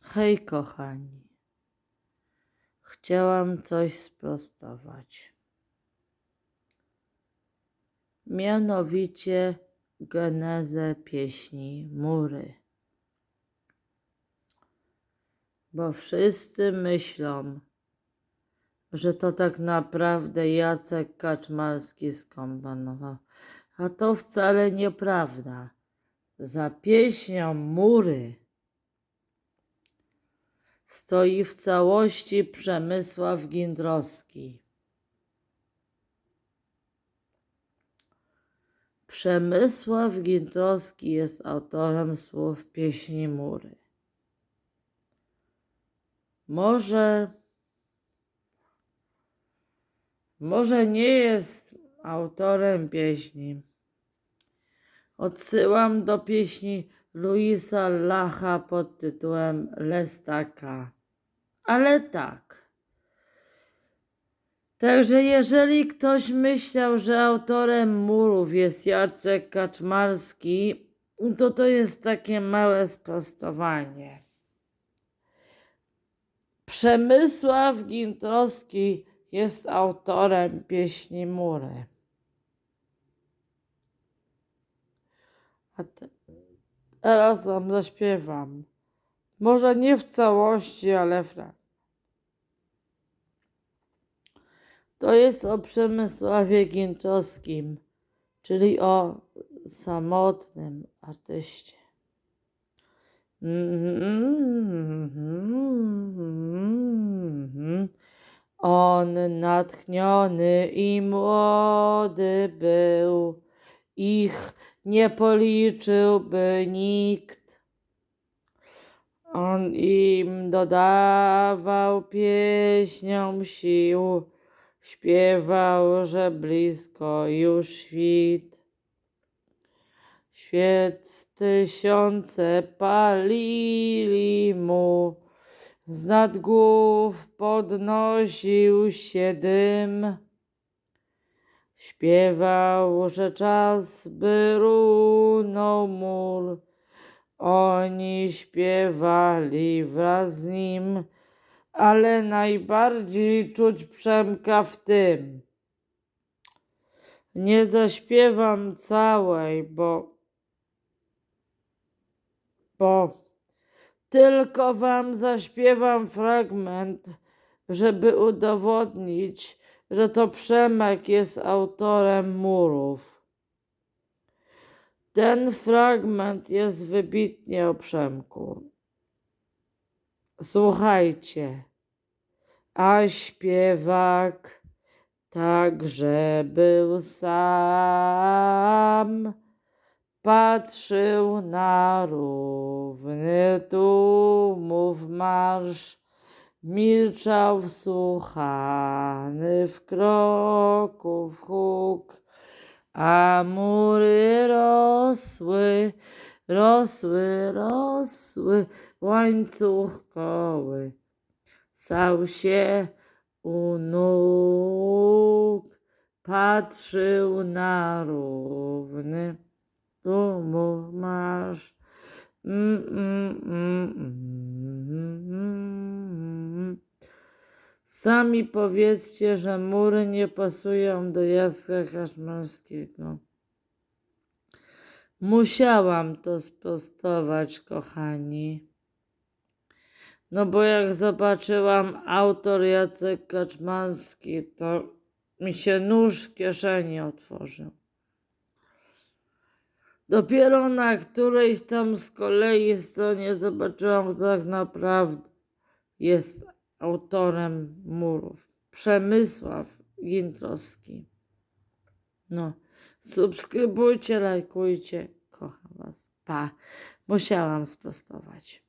Hej, kochani. Chciałam coś sprostować. Mianowicie genezę pieśni Mury. Bo wszyscy myślą, że to tak naprawdę Jacek Kaczmarski skomponował. A to wcale nieprawda. Za pieśnią Mury stoi w całości Przemysław Gintrowski. Przemysław Gintrowski jest autorem słów pieśni Mury. Może, może nie jest autorem pieśni. Odsyłam do pieśni Luisa Lacha pod tytułem Lestaka. Ale tak. Także jeżeli ktoś myślał, że autorem murów jest Jacek Kaczmarski, to to jest takie małe sprostowanie. Przemysław Gintrowski jest autorem pieśni Mury. A te, teraz wam zaśpiewam. Może nie w całości, ale fragment. To jest o Przemysławie Gintrowskim, czyli o samotnym artyście. On natchniony i młody był, ich nie policzyłby nikt. On im dodawał pieśniom sił, śpiewał, że blisko już świt. Świec tysiące palili mu, z nad głów podnosił się dym. Śpiewał, że czas by runął mur. Oni śpiewali wraz z nim, ale najbardziej czuć Przemka w tym. Nie zaśpiewam całej, bo bo tylko wam zaśpiewam fragment, żeby udowodnić, że to Przemek jest autorem murów. Ten fragment jest wybitnie o Przemku. Słuchajcie, a śpiewak także był sam patrzył na równy tłumów marsz, milczał wsłuchany w kroków huk, a mury rosły, rosły, rosły, łańcuch koły. Sał się u nóg, patrzył na równy tu mów masz. Mm, mm, mm, mm, Sami powiedzcie, że mury nie pasują do Jacka Kaszmarskiego. Musiałam to sprostować, kochani. No bo jak zobaczyłam autor Jacek Kaczmarski, to mi się nóż w kieszeni otworzył. Dopiero na którejś tam z kolei stronie zobaczyłam, kto tak naprawdę jest autorem murów. Przemysław Gintrowski. No, subskrybujcie, lajkujcie. Kocham Was. Pa. Musiałam sprostować.